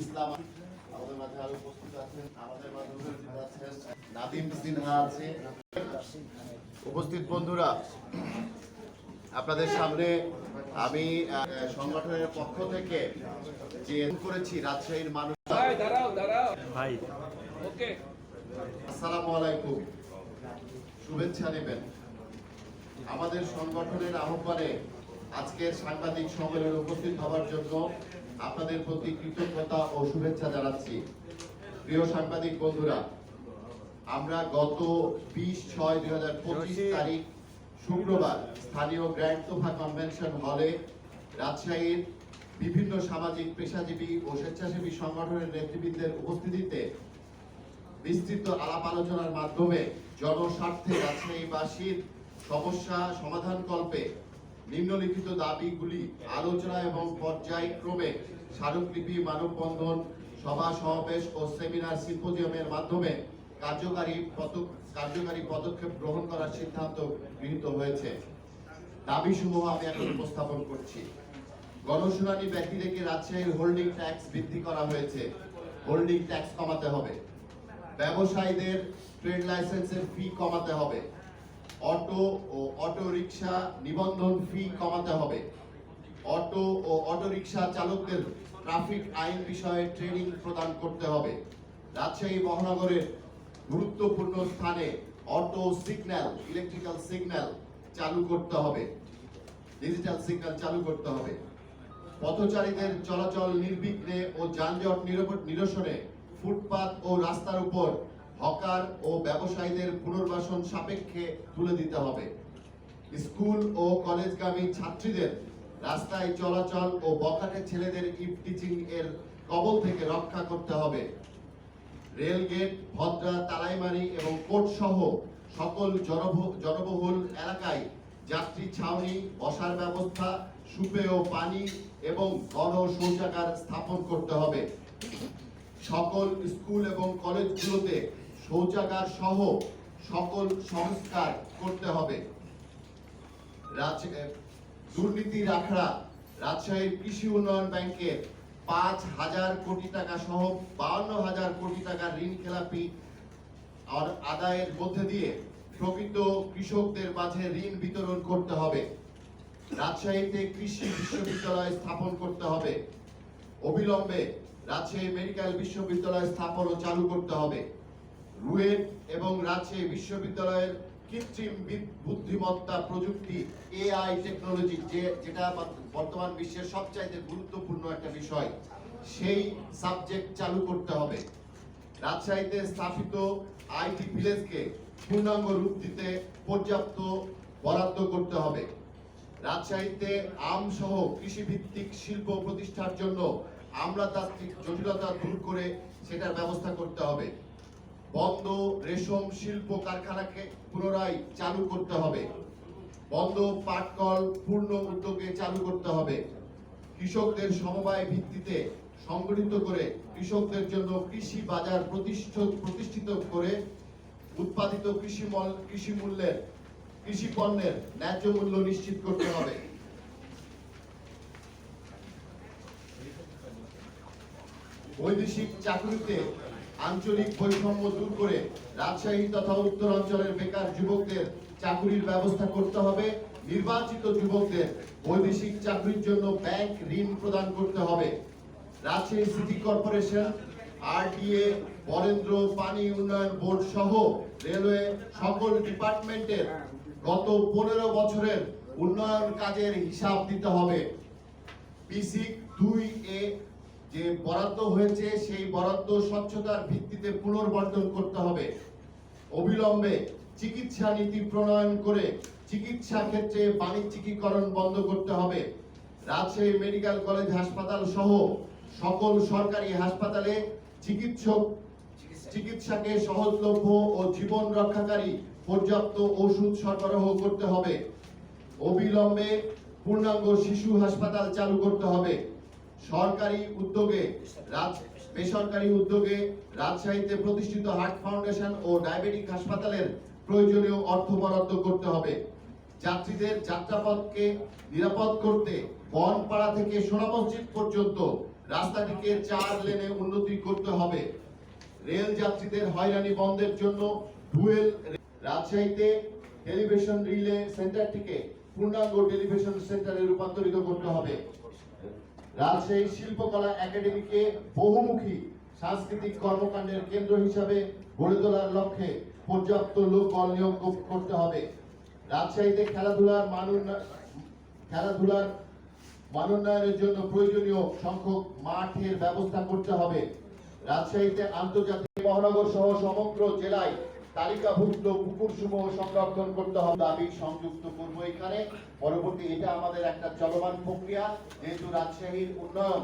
ইসলাম আমাদের মাঝে আরও উপস্থিত আছেন আমাদের মাঝে উপস্থিত আছেন নাদিম সিনহা আছে। উপস্থিত বন্ধুরা আপনাদের সামনে আমি সংগঠনের পক্ষ থেকে যে করেছি রাজশাহীর মানুষ ভাই ওকে। আসসালামু আলাইকুম। শুভেচ্ছা নেবেন। আমাদের সংগঠনের আহ্বানে আজকের সাংবাদিক সম্মেলনে উপস্থিত হওয়ার জন্য আপনাদের প্রতি কৃতজ্ঞতা ও শুভেচ্ছা জানাচ্ছি। প্রিয় সাংবাদিক বন্ধুরা আমরা গত বিশ ছয় দুই হাজার পঁচিশ তারিখ শুক্রবার স্থানীয় গ্র্যান্ড সোফা কনভেনশন হলে রাজশাহীর বিভিন্ন সামাজিক পেশাজীবী ও স্বেচ্ছাসেবী সংগঠনের নেতৃবৃন্দের উপস্থিতিতে বিস্তৃত আলাপ আলোচনার মাধ্যমে জনস্বার্থে রাজশাহীবাসীর সমস্যা সমাধান কল্পে নিম্নলিখিত দাবিগুলি আলোচনা এবং পর্যায়ক্রমে স্মারকলিপি, মানববন্ধন, সভা, সমাবেশ ও সেমিনার, সিম্পোজিয়ামের মাধ্যমে কার্যকারী কার্যকারী পদক্ষেপ গ্রহণ করার সিদ্ধান্ত গৃহীত হয়েছে। দাবিসমূহ আমি এখন উপস্থাপন করছি। গণশুনানি ব্যক্তি থেকে রাজশাহীর হোল্ডিং ট্যাক্স বৃদ্ধি করা হয়েছে। হোল্ডিং ট্যাক্স কমাতে হবে। ব্যবসায়ীদের ট্রেড লাইসেন্সের ফি কমাতে হবে। অটো ও অটো রিক্সা নিবন্ধন ফি কমাতে হবে। অটো ও অটো রিক্সা চালকদের ট্রাফিক আইন বিষয়ে ট্রেনিং প্রদান করতে হবে। রাজশাহী মহানগরের গুরুত্বপূর্ণ স্থানে অটো সিগন্যাল ইলেকট্রিক্যাল সিগন্যাল চালু করতে হবে। ডিজিটাল সিগন্যাল চালু করতে হবে। পথচারীদের চলাচল নির্বিঘ্নে ও যানজট নিরসনে ফুটপাত ও রাস্তার উপর হকার ও ব্যবসায়ীদের পুনর্বাসন সাপেক্ষে তুলে দিতে হবে। স্কুল ও কলেজগামী ছাত্রীদের রাস্তায় চলাচল ও বখাটে ছেলেদের ইফ টিচিং এর কবল থেকে রক্ষা করতে হবে। রেলগেট, ভদ্রা, তালাইমারি এবং কোর্ট সহ সকল জনবহুল এলাকায় যাত্রী ছাউনি, বসার ব্যবস্থা সুপেয় পানি এবং গণ শৌচাগার স্থাপন করতে হবে। সকল স্কুল এবং কলেজগুলোতে শৌচাগার সহ সকল সংস্কার করতে হবে। দুর্নীতি রাখড়া রাজশাহীর কৃষি উন্নয়ন ব্যাংকের পাঁচ হাজার কোটি টাকা সহ বাউন্ন হাজার কোটি টাকা ঋণ খেলাপি আর আদায়ের মধ্যে দিয়ে প্রকৃত কৃষকদের মাঝে ঋণ বিতরণ করতে হবে। রাজশাহীতে কৃষি বিশ্ববিদ্যালয় স্থাপন করতে হবে। অবিলম্বে রাজশাহী মেডিকেল বিশ্ববিদ্যালয় স্থাপন ও চালু করতে হবে। রুয়েট এবং রাজশাহী বিশ্ববিদ্যালয়ের কৃত্রিম বুদ্ধিমত্তা প্রযুক্তি, এআই টেকনোলজি যে যেটা বর্তমান বিশ্বের সবচাইতে গুরুত্বপূর্ণ একটা বিষয়, সেই সাবজেক্ট চালু করতে হবে। রাজশাহীতে স্থাপিত আইটি ভিলেজকে পূর্ণাঙ্গ রূপ দিতে পর্যাপ্ত বরাদ্দ করতে হবে। রাজশাহীতে আম সহ কৃষিভিত্তিক শিল্প প্রতিষ্ঠার জন্য আমলাতান্ত্রিক জটিলতা দূর করে সেটার ব্যবস্থা করতে হবে। বন্ধ রেশম শিল্প কারখানাকে পুনরায় চালু করতে হবে। বন্ধ পাটকল পূর্ণ উদ্যোগে চালু করতে হবে। কৃষকদের সমবায় ভিত্তিতে সংগঠিত করে কৃষকদের জন্য কৃষি বাজার প্রতিষ্ঠিত প্রতিষ্ঠিত করে উৎপাদিত কৃষি কৃষি মূল্যের, কৃষি পণ্যের ন্যায্য মূল্য নিশ্চিত করতে হবে। বৈদেশিক চাকরিতে আঞ্চলিক বৈষম্য দূর করে রাজশাহী তথা উত্তরাঞ্চলের বেকার যুবকদের চাকরির ব্যবস্থা করতে হবে। নির্বাচিত যুবকদের বৈদেশিক চাকরির জন্য ব্যাংক ঋণ প্রদান করতে হবে। Rajshahi city corporation, RDA, Barendra, পানি উন্নয়ন বোর্ড সহ রেলওয়ে সকল ডিপার্টমেন্টের গত পনেরো বছরের উন্নয়ন কাজের হিসাব দিতে হবে। পিসিক দুই এ যে বরাদ্দ হয়েছে সেই বরাদ্দ স্বচ্ছতার ভিত্তিতে পুনর্বন্টন করতে হবে। অবিলম্বে চিকিৎসা নীতি প্রণয়ন করে চিকিৎসা ক্ষেত্রে বাণিজ্যিকীকরণ বন্ধ করতে হবে। রাজশাহী মেডিকেল কলেজ হাসপাতাল সহ সকল সরকারি হাসপাতালে চিকিৎসক চিকিৎসাকে সহজলভ্য ও জীবন রক্ষাকারী পর্যাপ্ত ওষুধ সরবরাহ করতে হবে। অবিলম্বে পূর্ণাঙ্গ শিশু হাসপাতাল চালু করতে হবে। সরকারি উদ্যোগে বেসরকারি উদ্যোগে রাজশাহীতে প্রতিষ্ঠিত হার্ট ফাউন্ডেশন ও ডায়াবেটিক হাসপাতালের প্রয়োজনীয় অর্থ বরাদ্দ করতে হবে। যাত্রীদের যাত্রাপথকে নিরাপদ করতে বনপাড়া থেকে সোনা মসজিদ পর্যন্ত রাস্তাটিকে চার লেনে উন্নতি করতে হবে। রেল যাত্রীদের হয়রানি বন্ধের জন্য ডুয়েল রাজশাহীতে টেলিভিশন রিলে সেন্টারটিকে পূর্ণাঙ্গ টেলিভিশন সেন্টারে রূপান্তরিত করতে হবে। রাজশাহী শিল্পকলা একাডেমিকে বহুমুখী সাংস্কৃতিক কর্মকাণ্ডের কেন্দ্র হিসাবে গড়ে তোলার লক্ষ্যে পর্যাপ্ত লোক বল নিয়োগ করতে হবে। রাজশাহীতে খেলাধুলার মান খেলাধুলার মানোন্নয়নের জন্য প্রয়োজনীয় সংখ্যক মাঠের ব্যবস্থা করতে হবে। রাজশাহীতে আন্তর্জাতিক মহানগর সহ সমগ্র জেলায় তালিকাভুক্ত পুকুর সমূহ সংরক্ষণ করতে হবে। দাবি সংযুক্ত করব এখানে। পরবর্তী এটা আমাদের একটা চলমান প্রক্রিয়া, যেহেতু রাজশাহীর উন্নয়ন,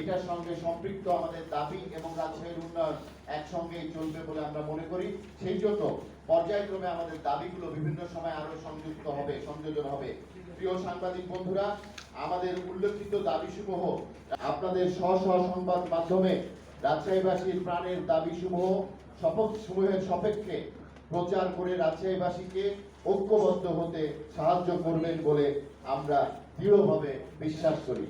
এটার সঙ্গে সম্পৃক্ত আমাদের দাবি এবং রাজশাহীর উন্নয়ন একসঙ্গেই চলবে বলে আমরা মনে করি। সেই জন্য পর্যায়ক্রমে আমাদের দাবিগুলো বিভিন্ন সময় আরও সংযুক্ত হবে, সংযোজন হবে। প্রিয় সাংবাদিক বন্ধুরা, আমাদের উল্লেখিত দাবিসমূহ আপনাদের স্ব স্ব সংবাদ মাধ্যমে রাজশাহীবাসীর প্রাণের দাবিসমূহ শপথ সমূহের সাপেক্ষে প্রচার করে রাজশাহীবাসীকে ঐক্যবদ্ধ হতে সাহায্য করবেন বলে আমরা দৃঢ়ভাবে বিশ্বাস করি।